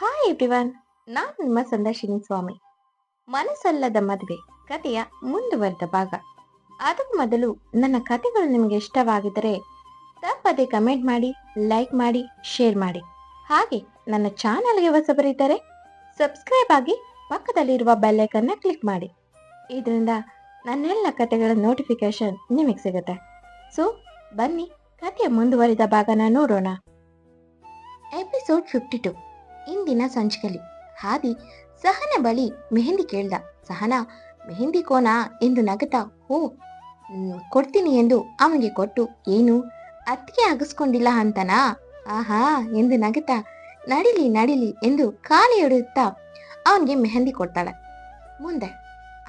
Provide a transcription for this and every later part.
Hi everyone ನಾನು ನಿಮ್ಮ ಸಂದರ್ಶಿನಿ ಸ್ವಾಮಿ. ಮನಸ್ಸಲ್ಲದ ಮದುವೆ ಕಥೆಯ ಮುಂದುವರೆದ ಭಾಗ. ಅದಕ್ಕೂ ಮೊದಲು ನನ್ನ ಕಥೆಗಳು ನಿಮಗೆ ಇಷ್ಟವಾಗಿದ್ದರೆ ತಪ್ಪದೆ ಕಮೆಂಟ್ ಮಾಡಿ ಲೈಕ್ ಮಾಡಿ ಶೇರ್ ಮಾಡಿ. ಹಾಗೆ ನನ್ನ ಚಾನಲ್ಗೆ ಹೊಸಬರಿದ್ದರೆ ಸಬ್ಸ್ಕ್ರೈಬ್ ಆಗಿ ಪಕ್ಕದಲ್ಲಿರುವ ಬೆಲ್ಲೈಕನ್ನ ಕ್ಲಿಕ್ ಮಾಡಿ. ಇದರಿಂದ ನನ್ನೆಲ್ಲ ಕಥೆಗಳ ನೋಟಿಫಿಕೇಶನ್ ನಿಮಗೆ ಸಿಗುತ್ತೆ. ಸೊ ಬನ್ನಿ ಕಥೆಯ ಮುಂದುವರಿದ ಭಾಗನ ನೋಡೋಣ. ಎಪಿಸೋಡ್ ಫಿಫ್ಟಿ ಟು ಇಂದಿನ ಸಂಚಿಕಲಿ. ಹಾದಿ ಸಹನ ಬಳಿ ಮೆಹಂದಿ ಕೇಳ್ದ. ಸಹನ, ಮೆಹಂದಿ ಕೋನ ಎಂದು ನಗತಾ ಹೋ ಕೊಡ್ತೀನಿ ಎಂದು ಅವನಿಗೆ ಕೊಟ್ಟು, ಏನು? ಅತ್ತಿಗೆ ಅಗಸ್ಕೊಂಡಿಲ್ಲ ಅಂತನಾ? ಆಹಾ, ಎಂದು ನಗತಾ ನಡಿಲಿ ನಡಿಲಿ ಎಂದು ಕಾಲಿ ಹಿಡಿಯುತ್ತಾ ಅವನಿಗೆ ಮೆಹಂದಿ ಕೊಡ್ತಾಳೆ. ಮುಂದೆ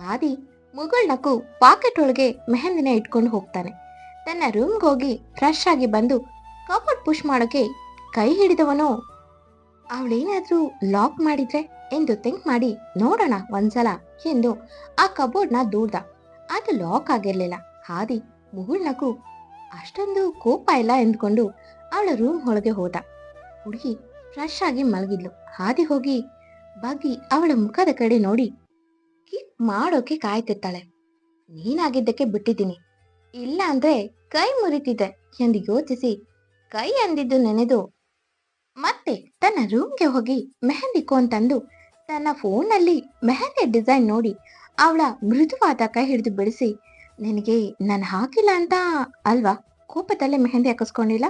ಆದಿ ಮುಗುಳ್ನಕ್ಕು ಪಾಕೆಟ್ ಒಳಗೆ ಮೆಹಂದಿನ ಇಟ್ಕೊಂಡು ಹೋಗ್ತಾನೆ. ತನ್ನ ರೂಮ್ಗೆ ಹೋಗಿ ಫ್ರೆಶ್ ಆಗಿ ಬಂದು ಕಬೋರ್ಡ್ ಪುಷ್ ಮಾಡೋಕೆ ಕೈ ಹಿಡಿದವನು ಅವಳೇನಾದ್ರೂ ಲಾಕ್ ಮಾಡಿದ್ರೆ ಎಂದು ಥಿಂಕ್ ಮಾಡಿ, ನೋಡೋಣ ಒಂದ್ಸಲ ಎಂದು ಆ ಕಬೋರ್ಡ್ನ ದೂಡ್ದ ಅದು ಲಾಕ್ ಆಗಿರ್ಲಿಲ್ಲ. ಹಾದಿ ಮುಗುಳ್ನಕು ಅಷ್ಟೊಂದು ಕೋಪ ಇಲ್ಲ ಎಂದ್ಕೊಂಡು ಅವಳ ರೂಮ್ ಒಳಗೆ ಹೋದ. ಹುಡುಗಿ ಫ್ರೆಶ್ ಆಗಿ ಮಲಗಿದ್ಲು. ಹಾದಿ ಹೋಗಿ ಬಗ್ಗಿ ಅವಳ ಮುಖದ ಕಡೆ ನೋಡಿ, ಕಿಕ್ ಮಾಡೋಕೆ ಕಾಯ್ತಿರ್ತಾಳೆ. ನೀನಾಗಿದ್ದಕ್ಕೆ ಬಿಟ್ಟಿದ್ದೀನಿ. ಇಲ್ಲ ಅಂದ್ರೆ ಕೈ ಮುರಿತಿದೆ ಎಂದು ಯೋಚಿಸಿ, ಕೈ ಅಂದಿದ್ದು ನೆನೆದು ಮತ್ತೆ ತನ್ನ ರೂಮ್ಗೆ ಹೋಗಿ ಮೆಹಂದಿ ಕೋನ್ ತಂದು ತನ್ನ ಫೋನಲ್ಲಿ ಮೆಹಂದಿ ಡಿಸೈನ್ ನೋಡಿ ಅವಳ ಮೃದುವಾದ ಕೈ ಹಿಡಿದು ಬಿಡಿಸಿ, ನಿನಗೆ ನಾನು ಹಾಕಿಲ್ಲ ಅಂತ ಅಲ್ವಾ? ಕೋಪದಲ್ಲೇ ಮೆಹಂದಿ ಹಾಕಿಸ್ಕೊಂಡಿಲ್ಲ?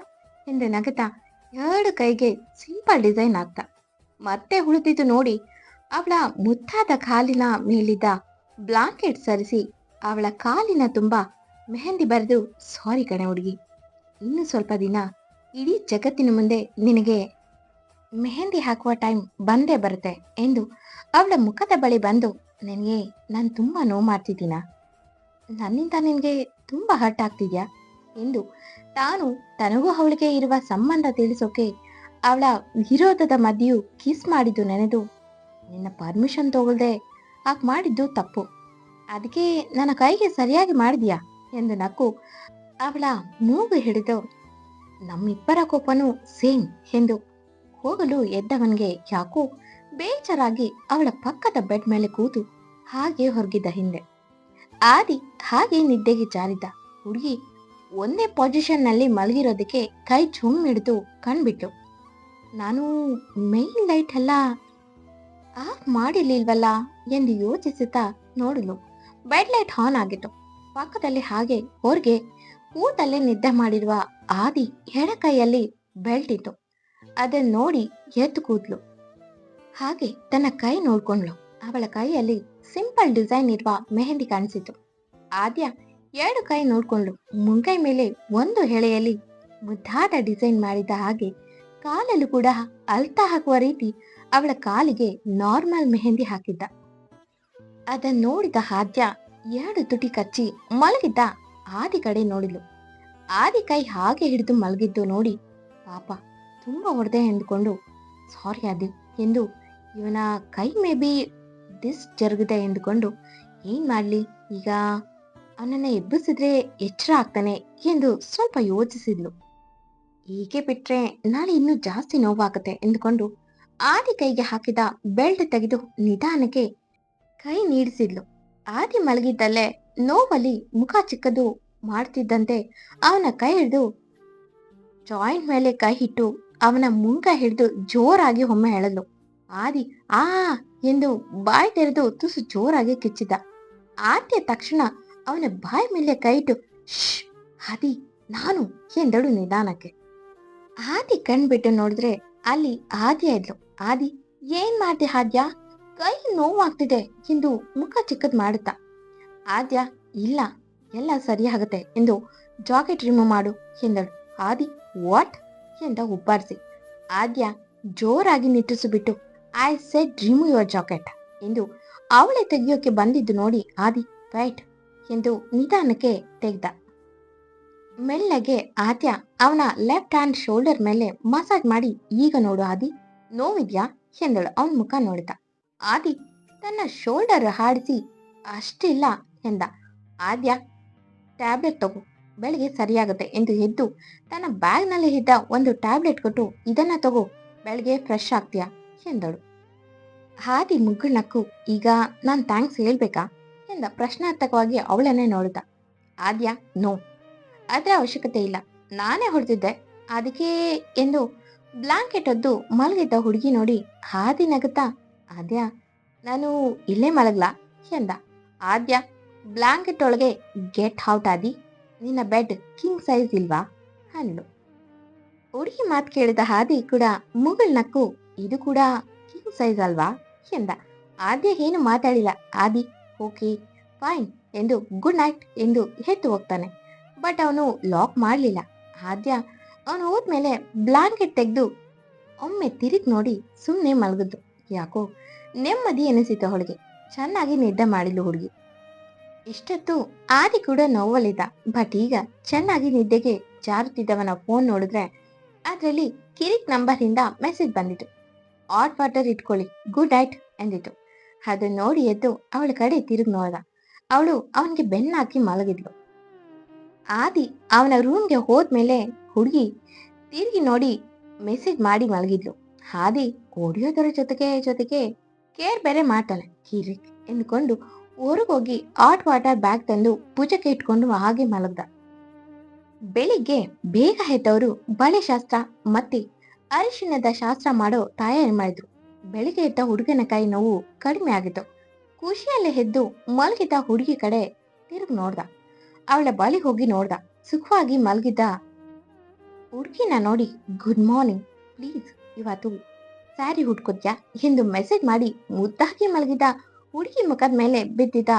ಎಂದು ನಗತಾ ಎರಡು ಕೈಗೆ ಸಿಂಪಲ್ ಡಿಸೈನ್ ಆಗ್ತಾ. ಮತ್ತೆ ಉಳಿದಿದ್ದು ನೋಡಿ ಅವಳ ಮುತ್ತಾದ ಕಾಲಿನ ಮೇಲಿದ್ದ ಬ್ಲಾಂಕೆಟ್ ಸರಿಸಿ ಅವಳ ಕಾಲಿನ ತುಂಬ ಮೆಹಂದಿ ಬರೆದು ಸಾರಿ ಕಣೆ ಹುಡುಗಿ, ಇನ್ನು ಸ್ವಲ್ಪ ದಿನ ಇಡೀ ಜಗತ್ತಿನ ಮುಂದೆ ನಿನಗೆ ಮೆಹಂದಿ ಹಾಕುವ ಟೈಮ್ ಬಂದೇ ಬರುತ್ತೆ ಎಂದು ಅವಳ ಮುಖದ ಬಳಿ ಬಂದು ನನಗೆ ನಾನು ತುಂಬ ನೋವು ಮಾಡ್ತಿದ್ದೀನ? ನನ್ನಿಂದ ನಿನಗೆ ತುಂಬ ಹರ್ಟ್ ಆಗ್ತಿದ್ಯಾ? ಎಂದು ತಾನು ತನಗೂ ಅವಳಿಗೆ ಇರುವ ಸಂಬಂಧ ತಿಳಿಸೋಕೆ ಅವಳ ವಿರೋಧದ ಮಧ್ಯೆಯೂ ಕಿಸ್ ಮಾಡಿದ್ದು ನೆನೆದು, ನಿನ್ನ ಪರ್ಮಿಷನ್ ತಗೊಳ್ದೆ ಹಾಗೆ ಮಾಡಿದ್ದು ತಪ್ಪು. ಅದಕ್ಕೆ ನನ್ನ ಕೈಗೆ ಸರಿಯಾಗಿ ಮಾಡಿದ್ಯಾ? ಎಂದು ನಕ್ಕು ಅವಳ ಮೂಗು ಹಿಡಿದು, ನಮ್ಮಿಬ್ಬರ ಕೋಪನೂ ಸೇಮ್ ಎಂದು ಹೋಗಲು ಎದ್ದವನಿಗೆ ಯಾಕೋ ಬೇಜಾರಾಗಿ ಅವಳ ಪಕ್ಕದ ಬೆಡ್ ಮೇಲೆ ಕೂತು ಹಾಗೆ ಹೊರಗಿದ್ದ ಹಿಂದೆ. ಆದಿ ಹಾಗೆ ನಿದ್ದೆಗೆ ಜಾರಿದ್ದ ಹುಡುಗಿ ಒಂದೇ ಪೊಸಿಷನ್ನಲ್ಲಿ ಮಲಗಿರೋದಕ್ಕೆ ಕೈ ಚುಮ್ ಹಿಡಿದು ಕಣ್ಬಿಟ್ಲು. ನಾನು ಮೇನ್ ಲೈಟ್ ಎಲ್ಲ ಆಫ್ ಮಾಡಿರ್ಲಿಲ್ವಲ್ಲ? ಎಂದು ಯೋಚಿಸುತ್ತಾ ನೋಡಲು ಬೆಡ್ ಲೈಟ್ ಆನ್ ಆಗಿತ್ತು. ಪಕ್ಕದಲ್ಲಿ ಹಾಗೆ ಹೊರಗೆ ಕೂತಲ್ಲೇ ನಿದ್ದೆ ಮಾಡಿರುವ ಆದಿ ಎಡ ಕೈಯಲ್ಲಿ ಬೆಲ್ಟ್ ಇತ್ತು. ಅದನ್ನ ನೋಡಿ ಎದ್ದು ಕೂದ್ಲು. ಹಾಗೆ ತನ್ನ ಕೈ ನೋಡ್ಕೊಂಡ್ಲು. ಅವಳ ಕೈಯಲ್ಲಿ ಸಿಂಪಲ್ ಡಿಸೈನ್ ಇರುವ ಮೆಹಂದಿ ಕಾಣಿಸಿತು. ಆದ್ಯ ಎರಡು ಕೈ ನೋಡ್ಕೊಂಡ್ಲು. ಮುಂಗೈ ಮೇಲೆ ಒಂದು ಹೆಳೆಯಲ್ಲಿ ಮುದ್ದಾದ ಡಿಸೈನ್ ಮಾಡಿದ ಹಾಗೆ ಕಾಲಲ್ಲೂ ಕೂಡ ಅಲ್ತಾ ಹಾಕುವ ರೀತಿ ಅವಳ ಕಾಲಿಗೆ ನಾರ್ಮಲ್ ಮೆಹಂದಿ ಹಾಕಿದ್ದ. ಅದನ್ನ ನೋಡಿದ ಆದ್ಯ ಎರಡು ತುಟಿ ಕಚ್ಚಿ ಮಲಗಿದ್ದ ಆದಿ ಕಡೆ ನೋಡಿದ್ಲು. ಆದಿ ಕೈ ಹಾಗೆ ಹಿಡಿದು ಮಲಗಿದ್ದು ನೋಡಿ ಪಾಪ. ತುಂಬ ಹೊಡೆದೆ ಎಂದುಕೊಂಡು, ಸಾರಿ ಆದಿ, ಎಂದು ಇವನ ಕೈ ಮೇ ಬಿ ದಿಸ್ ಜರುಗಿದೆ ಎಂದುಕೊಂಡು, ಏನ್ ಮಾಡಲಿ, ಈಗ ಅವನನ್ನ ಎಬ್ಬಿಸಿದ್ರೆ ಎಚ್ಚರ ಆಗ್ತಾನೆ, ಎಂದು ಸ್ವಲ್ಪ ಯೋಚಿಸಿದ್ಲು. ಹೀಗೆ ಬಿಟ್ರೆ ನಾಳೆ ಇನ್ನೂ ಜಾಸ್ತಿ ನೋವಾಗುತ್ತೆ, ಎಂದುಕೊಂಡು ಆದಿ ಕೈಗೆ ಹಾಕಿದ ಬೆಲ್ಟ್ ತೆಗೆದು ನಿಧಾನಕ್ಕೆ ಕೈ ನೀಡಿಸಿದ್ಲು. ಆದಿ ಮಲಗಿದ್ದಲ್ಲೇ ನೋವಲ್ಲಿ ಮುಖ ಚಿಕ್ಕದು ಮಾಡ್ತಿದ್ದಂತೆ ಅವನ ಕೈ ಹಿಡಿದು, ಜಾಯಿಂಟ್ ಮೇಲೆ ಕೈ ಇಟ್ಟು ಅವನ ಮುಂಗ ಹಿಡಿದು ಜೋರಾಗಿ ಒಮ್ಮೆ ಹೇಳಲು ಆದಿ, ಆ, ಎಂದು ಬಾಯಿ ತೆರೆದು ತುಸು ಜೋರಾಗಿ ಕಿಚ್ಚಿದ. ಆದ್ಯ ತಕ್ಷಣ ಅವನ ಬಾಯಿ ಮೇಲೆ ಕೈ ಇಟ್ಟು ಶ್ ಆದಿ, ನಾನು ಎಂದಳು ನಿಧಾನಕ್ಕೆ. ಆದಿ ಕಣ್ಬಿಟ್ಟು ನೋಡಿದ್ರೆ ಅಲ್ಲಿ ಆದ್ಯ ಇದ್ಲು. ಆದಿ, ಏನ್ ಮಾಡ್ದೆ ಆದ್ಯ? ಕೈ ನೋವಾಗ್ತಿದೆ ಎಂದು ಮುಖ ಚಿಕ್ಕದ್ ಮಾಡುತ್ತ. ಆದ್ಯ, ಇಲ್ಲ, ಎಲ್ಲ ಸರಿಯಾಗುತ್ತೆ ಎಂದು ಜಾಕೆಟ್ ರಿಮೂವ್ ಮಾಡು ಎಂದಳು. ಆದಿ, ವಾಟ್? ಎಂದ ಉಬ್ಬಾರಿಸಿ ಆದ್ಯ ಜೋರಾಗಿ ನಿಟ್ಟಿಸಿಬಿಟ್ಟು I said remove your jacket ಎಂದು ಅವಳೆ ತೆಗೆಯೋಕೆ ಬಂದಿದ್ದು ನೋಡಿ ಆದಿ ವೈಟ್ ಎಂದು ನಿಧಾನಕ್ಕೆ ತೆಗೆದ. ಮೆಲ್ಲಗೆ ಆದ್ಯ ಅವನ ಲೆಫ್ಟ್ ಹ್ಯಾಂಡ್ ಶೋಲ್ಡರ್ ಮೇಲೆ ಮಸಾಜ್ ಮಾಡಿ, ಈಗ ನೋಡು ಆದಿ, ನೋವಿದ್ಯಾ? ಎಂದಳು. ಅವನ ಮುಖ ನೋಡಿದ. ಆದಿ ತನ್ನ ಶೋಲ್ಡರ್ ಹಾಡಿಸಿ, ಅಷ್ಟಿಲ್ಲ ಎಂದ. ಆದ್ಯ ಟ್ಯಾಬ್ಲೆಟ್ ತಗೋ. ಬೆಳಿಗ್ಗೆ ಸರಿಯಾಗುತ್ತೆ ಎಂದು ಎದ್ದು ತನ್ನ ಬ್ಯಾಗ್ನಲ್ಲಿ ಇದ್ದ ಒಂದು ಟ್ಯಾಬ್ಲೆಟ್ ಕೊಟ್ಟು, ಇದನ್ನ ತಗೋ, ಬೆಳಗ್ಗೆ ಫ್ರೆಶ್ ಆಗ್ತೀಯಾ? ಎಂದಳು. ಹಾದಿ ಮುಗ್ಗುಳ್ನಕ್ಕು ಈಗ ನಾನು ಥ್ಯಾಂಕ್ಸ್ ಹೇಳ್ಬೇಕಾ? ಎಂದ ಪ್ರಶ್ನಾರ್ಥಕವಾಗಿ ಅವಳನ್ನೇ ನೋಡಿದ ಆದ್ಯ, ನೋ. ಅದರ ಅವಶ್ಯಕತೆ ಇಲ್ಲ. ನಾನೇ ಹೊಡೆದಿದ್ದೆ. ಅದಕ್ಕೆ, ಎಂದು ಬ್ಲಾಂಕೆಟ್ ಹೊದ್ದು ಮಲಗಿದ್ದ ಹುಡುಗಿ ನೋಡಿ ಹಾದಿ ನಗುತ್ತಾ, ಆದ್ಯ, ನಾನು ಇಲ್ಲೇ ಮಲಗ್ಲಾ? ಎಂದ. ಆದ್ಯ, ಬ್ಲಾಂಕೆಟ್ ಒಳಗೆ ಗೆಟ್ ಔಟ್ ಆದಿ. ನಿನ್ನ ಬೆಡ್ ಕಿಂಗ್ ಸೈಜ್ ಇಲ್ವಾ? ಅಂದ್ಲು ಹುಡುಗಿ ಮಾತು ಕೇಳಿದ ಹಾದಿ ಕೂಡ ಮುಗುಳ್ನಕ್ಕು ಇದು ಕೂಡ ಕಿಂಗ್ ಸೈಜ್ ಅಲ್ವಾ? ಎಂದ. ಆದ್ಯ ಏನು ಮಾತಾಡಿಲ್ಲ. ಆದಿ ಓಕೆ ಫೈನ್ ಎಂದು ಗುಡ್ ನೈಟ್ ಎಂದು ಎದ್ದು ಹೋಗ್ತಾನೆ. ಬಟ್ ಅವನು ಲಾಕ್ ಮಾಡಲಿಲ್ಲ. ಆದ್ಯ ಅವನು ಹೋದ್ಮೇಲೆ ಬ್ಲಾಂಕೆಟ್ ತೆಗೆದು ಒಮ್ಮೆ ತಿರುಗಿ ನೋಡಿ ಸುಮ್ಮನೆ ಮಲಗಿದ್ದು. ಯಾಕೋ ನೆಮ್ಮದಿ ಎನಿಸಿತು ಅವಳಿಗೆ. ಚೆನ್ನಾಗಿ ನಿದ್ದೆ ಮಾಡಿದ್ಲು ಹುಡುಗಿ. ಇಷ್ಟೊತ್ತು ಆದಿ ಕೂಡ ನೋವಲ್ಲಿದ್ದ. ಬಟ್ ಈಗ ಚೆನ್ನಾಗಿ ನಿದ್ದೆಗೆ ಜಾರುತ್ತಿದ್ದವನ ಫೋನ್ ನೋಡಿದ್ರೆ ಅದರಲ್ಲಿ ಕಿರಿಕ್ ನಂಬರಿಂದ ಮೆಸೇಜ್ ಬಂದಿತ್ತು. ಹಾಟ್ ವಾಟರ್ ಇಟ್ಕೊಳ್ಳಿ ಗುಡ್ ನೈಟ್ ಎಂದಿತ್ತು. ಅದು ನೋಡಿ ಎದ್ದು ಅವಳ ಕಡೆ ತಿರುಗಿ ನೋಡ್ದ. ಅವಳು ಅವನಿಗೆ ಬೆನ್ನಾಕಿ ಮಲಗಿದ್ಲು. ಆದಿ ಅವನ ರೂಮ್ಗೆ ಹೋದ್ಮೇಲೆ ಹುಡುಗಿ ತಿರುಗಿ ನೋಡಿ ಮೆಸೇಜ್ ಮಾಡಿ ಮಲಗಿದ್ಲು. ಆದಿ ಹೊಡಿಯೋದರ ಜೊತೆಗೆ ಜೊತೆಗೆ, ಕೇರ್ ಬೇರೆ ಮಾಡ್ತಾನೆ, ಕಿರಿಕ್, ಎಂದುಕೊಂಡು ಹೊರಗೋಗಿ ಹಾಟ್ ವಾಟರ್ ಬ್ಯಾಗ್ ತಂದು ಪೂಜೆಗೆ ಇಟ್ಕೊಂಡು ಹಾಗೆ ಮಲಗ್ದ. ಬೆಳಿಗ್ಗೆ ಬೇಗ ಎದ್ದವರು ಬಳೆ ಶಾಸ್ತ್ರ ಮತ್ತೆ ಅರಿಶಿಣದ ಶಾಸ್ತ್ರ ಮಾಡೋ ತಯಾರಿ ಮಾಡಿದ್ರು. ಬೆಳಿಗ್ಗೆ ಎದ್ದ ಹುಡುಗನ ಕೈ ನೋವು ಕಡಿಮೆ ಆಗಿತ್ತು. ಖುಷಿಯಲ್ಲೇ ಎದ್ದು ಮಲಗಿದ್ದ ಹುಡುಗಿ ಕಡೆ ತಿರುಗಿ ನೋಡ್ದ. ಅವಳ ಬಳಿ ಹೋಗಿ ನೋಡ್ದ. ಸುಖವಾಗಿ ಮಲಗಿದ್ದ ಹುಡುಗಿನ ನೋಡಿ ಗುಡ್ ಮಾರ್ನಿಂಗ್ ಪ್ಲೀಸ್ ಇವತ್ತು ಸ್ಯಾರಿ ಹುಡ್ಕೋದ್ಯಾ ಎಂದು ಮೆಸೇಜ್ ಮಾಡಿ ಮುದ್ದಾಗಿ ಮಲಗಿದ್ದ ಹುಡುಗಿ ಮುಖದ ಮೇಲೆ ಬಿದ್ದಿದ್ದ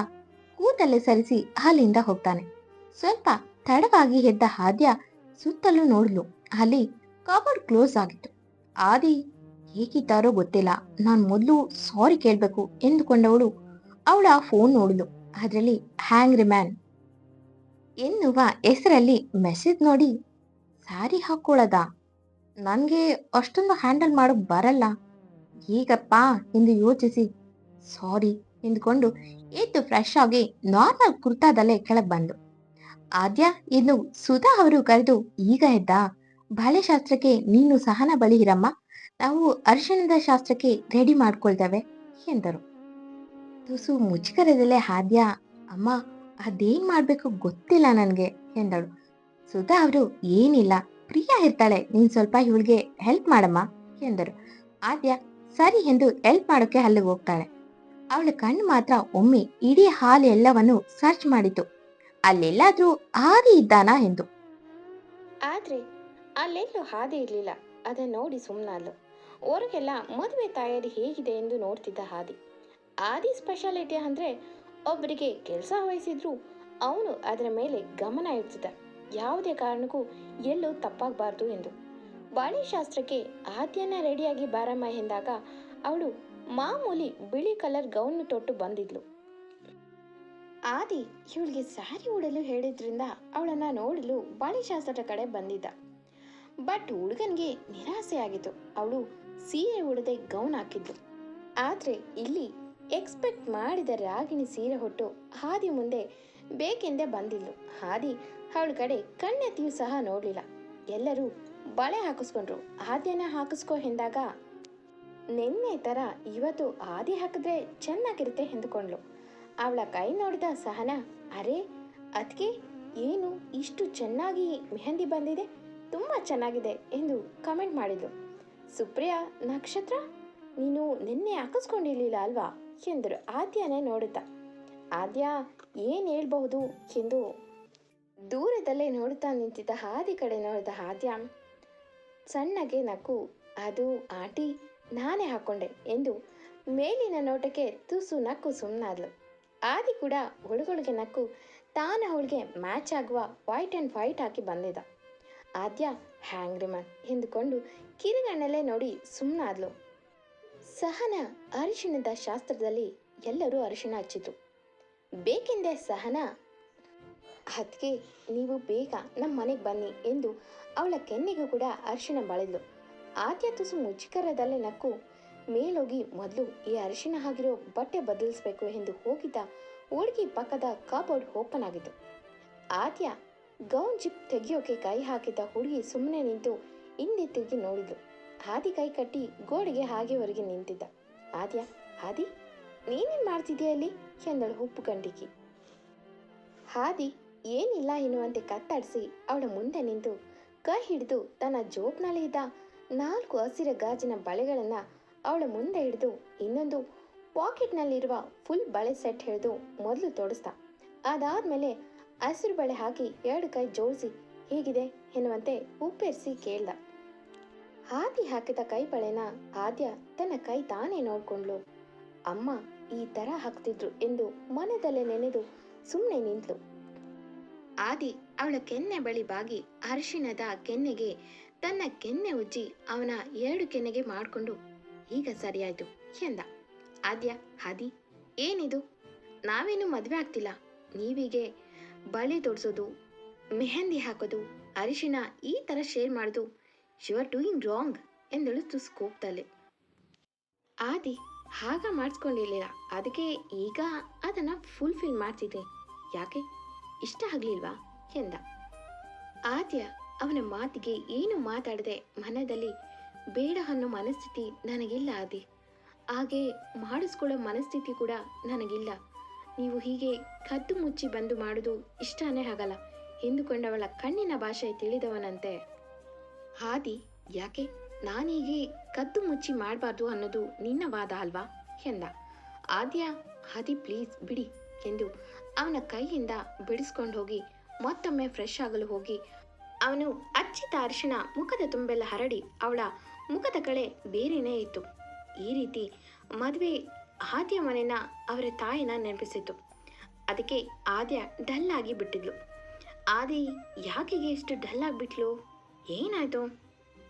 ಕೂದಲೆ ಸರಿಸಿ ಅಲ್ಲಿಂದ ಹೋಗ್ತಾನೆ. ಸ್ವಲ್ಪ ತಡವಾಗಿ ಎದ್ದ ಹಾದ್ಯ ಸುತ್ತಲೂ ನೋಡ್ಲು. ಅಲ್ಲಿ ಕಬೋರ್ಡ್ ಕ್ಲೋಸ್ ಆಗಿತ್ತು. ಆದಿ, ಹೇಗಿದ್ದಾರೋ ಗೊತ್ತಿಲ್ಲ. ನಾನು ಮೊದಲು ಸಾರಿ ಕೇಳಬೇಕು, ಎಂದುಕೊಂಡವಳು ಅವಳ ಫೋನ್ ನೋಡಲು. ಅದರಲ್ಲಿ, ಹ್ಯಾಂಗ್ ರಿಮ್ಯಾನ್ ಎನ್ನುವ ಹೆಸರಲ್ಲಿ ಮೆಸೇಜ್ ನೋಡಿ ಸ್ಯಾರಿ ಹಾಕೊಳ್ಳದ ನನಗೆ ಅಷ್ಟೊಂದು ಹ್ಯಾಂಡಲ್ ಮಾಡೋಕ್ ಬರಲ್ಲ. ಈಗಪ್ಪ ಎಂದು ಯೋಚಿಸಿ. ಸಾರಿ ಎಂದುಕೊಂಡು ಎದ್ದು ಫ್ರೆಶ್ ಆಗಿ ನಾರ್ಮಲ್ ಕುರ್ತಾದಲ್ಲೇ ಕೆಳಗೆ ಬಂದು. ಆದ್ಯ, ಇನ್ನು ಸುಧಾ ಅವರು ಕರೆದು, ಈಗ ಎದ್ದ? ಬಾಳೆ ಶಾಸ್ತ್ರಕ್ಕೆ ನೀನು ಸಹನ ಬಳಿ ಇರಮ್ಮ. ನಾವು ಅರಿಶಿಣದ ಶಾಸ್ತ್ರಕ್ಕೆ ರೆಡಿ ಮಾಡ್ಕೊಳ್ತೇವೆ, ಎಂದರು. ತುಸು ಮುಜುಗರದಲ್ಲೇ ಆದ್ಯ, ಅಮ್ಮ, ಅದೇನ್ ಮಾಡ್ಬೇಕು ಗೊತ್ತಿಲ್ಲ ನನ್ಗೆ, ಎಂದಳು. ಸುಧಾ ಅವರು, ಏನಿಲ್ಲ, ಪ್ರಿಯಾ ಇರ್ತಾಳೆ, ನೀನ್ ಸ್ವಲ್ಪ ಇವಳಿಗೆ ಹೆಲ್ಪ್ ಮಾಡಮ್ಮ, ಎಂದರು. ಆದ್ಯ, ಸರಿ ಎಂದು ಹೆಲ್ಪ್ ಮಾಡೋಕೆ ಅಲ್ಲಿಗೆ ಹೋಗ್ತಾಳೆ. ಅವಳ ಕಣ್ಣು ಮಾತ್ರ ಒಮ್ಮೆ ಇಡೀ ಹಾಲ್ ಎಲ್ಲವನ್ನು ಸರ್ಚ್ ಮಾಡಿತು. ಅಲ್ಲೆಲ್ಲಾದ್ರೂ ಹಾದಿ ಇದ್ದಾನಾ ಎಂದು. ಆದ್ರೆ ಅಲ್ಲೆಲ್ಲೂ ಹಾದಿ ಇರಲಿಲ್ಲ. ಅದನ್ನ ನೋಡಿ ಸುಮ್ಮನಾದ್ಲು ಹೊರಗೆಲ್ಲ ಮದುವೆ ತಯಾರಿ ಹೇಗಿದೆ ಎಂದು ನೋಡ್ತಿದ್ದ ಹಾದಿ. ಆದಿ ಸ್ಪೆಷಾಲಿಟಿ ಅಂದ್ರೆ ಒಬ್ಬರಿಗೆ ಕೆಲಸ ವಹಿಸಿದ್ರು ಅವನು ಅದರ ಮೇಲೆ ಗಮನ ಇಡ್ತಿದ್ದ. ಯಾವುದೇ ಕಾರಣಕ್ಕೂ ಎಲ್ಲೂ ತಪ್ಪಾಗಬಾರ್ದು ಎಂದು. ಬಾಳೆ ಶಾಸ್ತ್ರಕ್ಕೆ ಆದ್ಯನ ರೆಡಿಯಾಗಿ ಬಾರಮ್ಮ ಎಂದಾಗ ಅವಳು ಮಾಮೂಲಿ ಬಿಳಿ ಕಲರ್ ಗೌನ್ ತೊಟ್ಟು ಬಂದಿದ್ಲು. ಆದಿ ಇವಳಿಗೆ ಸ್ಯಾರಿ ಉಡಲು ಹೇಳಿದ್ರಿಂದ ಅವಳನ್ನ ನೋಡಲು ಬಾಳೆ ಶಾಸ್ತ್ರದ ಕಡೆ ಬಂದಿದ್ದ. ಬಟ್ ಹುಡುಗನ್ಗೆ ನಿರಾಸೆ ಆಗಿತ್ತು. ಅವಳು ಸೀರೆ ಉಡದೆ ಗೌನ್ ಹಾಕಿದ್ಲು. ಆದ್ರೆ ಇಲ್ಲಿ ಎಕ್ಸ್ಪೆಕ್ಟ್ ಮಾಡಿದ ರಾಗಿಣಿ ಸೀರೆ ಹೊಟ್ಟು ಹಾದಿ ಮುಂದೆ ಬೇಕೆಂದೇ ಬಂದಿದ್ಲು. ಹಾದಿ ಅವಳ ಕಡೆ ಕಣ್ಣೆತ್ತಿಯೂ ಸಹ ನೋಡಲಿಲ್ಲ. ಎಲ್ಲರೂ ಬಳೆ ಹಾಕಿಸ್ಕೊಂಡ್ರು. ಆದ್ಯನ ಹಾಕಿಸ್ಕೋ ಎಂದಾಗ ನಿನ್ನೆ ತರ ಇವತ್ತು ಆದಿ ಹಾಕಿದ್ರೆ ಚೆನ್ನಾಗಿರುತ್ತೆ ಎಂದುಕೊಂಡ್ಳು. ಅವಳ ಕೈ ನೋಡಿದ ಸಹನ, ಅರೆ ಅದಕ್ಕೆ ಏನು ಇಷ್ಟು ಚೆನ್ನಾಗಿ ಮೆಹಂದಿ ಬಂದಿದೆ? ತುಂಬ ಚೆನ್ನಾಗಿದೆ ಎಂದು ಕಮೆಂಟ್ ಮಾಡಿದ್ಲು. ಸುಪ್ರಿಯಾ, ನಕ್ಷತ್ರ, ನೀನು ನಿನ್ನೆ ಹಾಕಿಸ್ಕೊಂಡಿರ್ಲಿಲ್ಲ ಅಲ್ವಾ? ಎಂದರು ಆದ್ಯನೇ ನೋಡುತ್ತ. ಆದ್ಯ, ಏನು ಹೇಳ್ಬಹುದು? ಎಂದು ದೂರದಲ್ಲೇ ನೋಡುತ್ತಾ ನಿಂತಿದ್ದ ಹಾದಿ ಕಡೆ ನೋಡಿದ ಆದ್ಯ, ಸಣ್ಣಗೆ ನಕ್ಕು, ಅದು ಆಂಟಿ ನಾನೇ ಹಾಕೊಂಡೆ ಎಂದು ಮೇಲಿನ ನೋಟಕ್ಕೆ ತುಸು ನಕ್ಕು ಸುಮ್ಮನಾದ್ಲು ಆದಿ ಕೂಡ ಒಳಗೊಳಗೆ ನಕ್ಕು ತಾನು ಅವಳಿಗೆ ಮ್ಯಾಚ್ ಆಗುವ ವೈಟ್ ಆ್ಯಂಡ್ ವೈಟ್ ಹಾಕಿ ಬಂದಿದ್ದ. ಆದ್ಯ, ಹ್ಯಾಂಗ್ರಿ ಮ್ಯಾನ್ ಎಂದುಕೊಂಡು ಕಿರಿಗಣ್ಣಲ್ಲೇ ನೋಡಿ ಸುಮ್ಮನಾದ್ಲು ಸಹನ ಅರಿಶಿಣದ ಶಾಸ್ತ್ರದಲ್ಲಿ ಎಲ್ಲರೂ ಅರಿಶಿಣ ಹಚ್ಚಿದ್ರು. ಬೇಕೆಂದೇ ಸಹನ? ಅದಕ್ಕೆ ನೀವು ಬೇಗ ನಮ್ಮ ಮನೆಗೆ ಬನ್ನಿ ಎಂದು ಅವಳ ಕೆನ್ನೆಗೂ ಕೂಡ ಅರಿಶಿಣ ಬಳಿದ್ಲು. ಆದ್ಯ ತುಸು ಮುಚ್ಕರದಲ್ಲೇ ನಕ್ಕು. ಮೇಲೋಗಿ ಮೊದಲು ಈ ಅರಿಶಿನ ಆಗಿರೋ ಬಟ್ಟೆ ಬದಲಿಸಬೇಕು ಎಂದು ಹೋಗಿದ್ದ ಹುಡುಗಿ ಪಕ್ಕದ ಕಬೋರ್ಡ್ ಓಪನ್ ಆಗಿತ್ತು. ಆದ್ಯ ಗೌನ್ ಜಿಪ್ ತೆಗೆಯೋಕೆ ಕೈ ಹಾಕಿದ್ದ ಹುಡುಗಿ ಸುಮ್ಮನೆ ನಿಂತು ಹಿಂದೆ ತಿರುಗಿ ನೋಡಿದ್ಲು. ಹಾದಿ ಕೈ ಕಟ್ಟಿ ಗೋಡೆಗೆ ಹಾಗೆ ಹೊರಗೆ ನಿಂತಿದ್ದ. ಆದ್ಯ, ಹಾದಿ, ನೀನೇನ್ ಮಾಡ್ತಿದ್ದೀಯ ಅಲ್ಲಿ ಎಂದಳು ಉಪ್ಪು ಕಂಡಿಕಿ ಹಾದಿ, ಏನಿಲ್ಲ ಎನ್ನುವಂತೆ ಕತ್ತಾಡಿಸಿ ಅವಳ ಮುಂದೆ ನಿಂತು ಕೈ ಹಿಡಿದು ತನ್ನ ಜೋಬ್ನಲ್ಲಿ ಇದ್ದ ನಾಲ್ಕು ಹಸಿರ ಗಾಜಿನ ಬಳೆಗಳನ್ನು ಅವಳ ಮುಂದೆ ಹಿಡಿದು ಇನ್ನೊಂದು ಪಾಕೆಟ್ನಲ್ಲಿರುವ ಫುಲ್ ಬಳೆ ಸೆಟ್ ಹಿಡಿದು ಮೊದಲು ತೊಡಸ್ದ. ಅದಾದ್ಮೇಲೆ ಹಸಿರು ಬಳೆ ಹಾಕಿ ಎರಡು ಕೈ ಜೋಡಿಸಿ ಹೇಗಿದೆ ಎನ್ನುವಂತೆ ಉಪ್ಪೇರಿಸಿ ಕೇಳ್ದ. ಹಾದಿ ಹಾಕಿದ ಕೈ ಬಳೆನ ಆದ್ಯ ತನ್ನ ಕೈ ತಾನೇ ನೋಡ್ಕೊಂಡ್ಲು ಅಮ್ಮ ಈ ತರ ಹಾಕ್ತಿದ್ರು ಎಂದು ಮನದಲ್ಲೇ ನೆನೆದು ಸುಮ್ಮನೆ ನಿಂತ್ಲು ಆದಿ ಅವಳ ಕೆನ್ನೆ ಬಳಿ ಬಾಗಿ ಅರಿಶಿಣದ ಕೆನ್ನೆಗೆ ತನ್ನ ಕೆನ್ನೆ ಉಜ್ಜಿ ಅವನ ಎರಡು ಕೆನ್ನೆಗೆ ಮಾಡಿಕೊಂಡು, ಈಗ ಸರಿಯಾಯ್ತು, ಎಂದ. ಆದ್ಯ ಹಾದಿ ಏನಿದು? ನಾವೇನು ಮದುವೆ ಆಗ್ತಿಲ್ಲ. ನೀವಿಗೆ ಬಳೆ ತೊಡ್ಸೋದು, ಮೆಹಂದಿ ಹಾಕೋದು, ಅರಿಶಿನ ಈ ಥರ ಶೇರ್ ಮಾಡೋದು ಯು ಆರ್ ಡೂಯಿಂಗ್ ರಾಂಗ್ ಎಂದಳು ತುಸು ಕೋಪ್ತಲೆ ಆದಿ, ಹಾಗ ಮಾಡಿಸ್ಕೊಂಡಿರ್ಲಿಲ್ಲ. ಅದಕ್ಕೆ ಈಗ ಅದನ್ನು ಫುಲ್ಫಿಲ್ ಮಾಡ್ತಿದ್ದೆ ಯಾಕೆ? ಇಷ್ಟ ಆಗಲಿಲ್ವಾ? ಎಂದ. ಆದ್ಯ ಅವನ ಮಾತಿಗೆ ಏನು ಮಾತಾಡದೆ ಮನದಲ್ಲಿ ಬೇಡ ಅನ್ನೋ ಮನಸ್ಥಿತಿ ನನಗಿಲ್ಲ ಆದಿ. ಹಾಗೆ ಮಾಡಿಸ್ಕೊಳ್ಳೋ ಮನಸ್ಥಿತಿ ಕೂಡ ನನಗಿಲ್ಲ. ನೀವು ಹೀಗೆ ಕದ್ದು ಮುಚ್ಚಿ ಬಂದು ಮಾಡೋದು ಇಷ್ಟನೇ ಆಗಲ್ಲ. ಎಂದುಕೊಂಡವಳ ಕಣ್ಣಿನ ಭಾಷೆ ತಿಳಿದವನಂತೆ. ಹಾದಿ ಯಾಕೆ? ನಾನೀಗೆ ಕದ್ದು ಮುಚ್ಚಿ ಮಾಡಬಾರ್ದು ಅನ್ನೋದು ನಿನ್ನ ವಾದ ಅಲ್ವಾ? ಎಂದ. ಆದ್ಯ ಹಾದಿ ಪ್ಲೀಸ್ ಬಿಡಿ ಎಂದು ಅವನ ಕೈಯಿಂದ ಬಿಡಿಸ್ಕೊಂಡು ಹೋಗಿ ಮತ್ತೊಮ್ಮೆ ಫ್ರೆಶ್ ಆಗಲು ಹೋಗಿ ಅವನು ಅಚ್ಚಿದ ಅರಿಶಿಣ ಮುಖದ ತುಂಬೆಲ್ಲ ಹರಡಿ ಅವಳ ಮುಖದ ಕಳೆ ಬೇರೆನೇ ಇತ್ತು. ಈ ರೀತಿ ಮದುವೆ ಆದ್ಯ ಮನೆನ ಅವರ ತಾಯಿನ ನೆನಪಿಸಿತು. ಅದಕ್ಕೆ ಆದ್ಯ ಡಲ್ ಆಗಿ ಬಿಟ್ಟಿದ್ಲು. ಆದಿ ಯಾಕೆಗೆ ಇಷ್ಟು ಡಲ್ ಆಗಿಬಿಟ್ಲು ಏನಾಯ್ತು?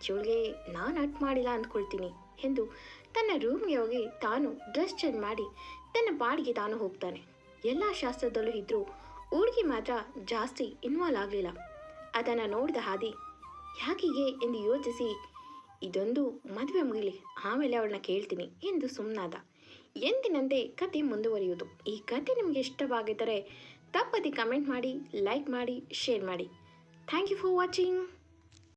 ಇವಳಿಗೆ ನಾನು ಅಟ್ ಮಾಡಿಲ್ಲ ಅಂದ್ಕೊಳ್ತೀನಿ ಎಂದು ತನ್ನ ರೂಮ್ಗೆ ಹೋಗಿ ತಾನು ಡ್ರೆಸ್ ಚೇಂಜ್ ಮಾಡಿ ತನ್ನ ಬಾಡಿಗೆ ತಾನು ಹೋಗ್ತಾನೆ. ಎಲ್ಲ ಶಾಸ್ತ್ರದಲ್ಲೂ ಇದ್ದರೂ ಹುಡುಗಿ ಮಾತ್ರ ಜಾಸ್ತಿ ಇನ್ವಾಲ್ವ್ ಆಗಲಿಲ್ಲ. ಅದನ್ನು ನೋಡಿದ ಹಾದಿ, ಯಾಕಿಗೆ? ಎಂದು ಯೋಚಿಸಿ, ಇದೊಂದು ಮದುವೆ ಮುಗಿಲಿ, ಆಮೇಲೆ ಅವಳನ್ನ ಕೇಳ್ತೀನಿ, ಎಂದು ಸುಮ್ಮನಾದ ಎಂದಿನಂತೆ ಕತೆ ಮುಂದುವರಿಯುವುದು. ಈ ಕತೆ ನಿಮಗೆ ಇಷ್ಟವಾಗಿದ್ದರೆ ತಪ್ಪದೆ ಕಮೆಂಟ್ ಮಾಡಿ, ಲೈಕ್ ಮಾಡಿ, ಶೇರ್ ಮಾಡಿ. Thank you for watching.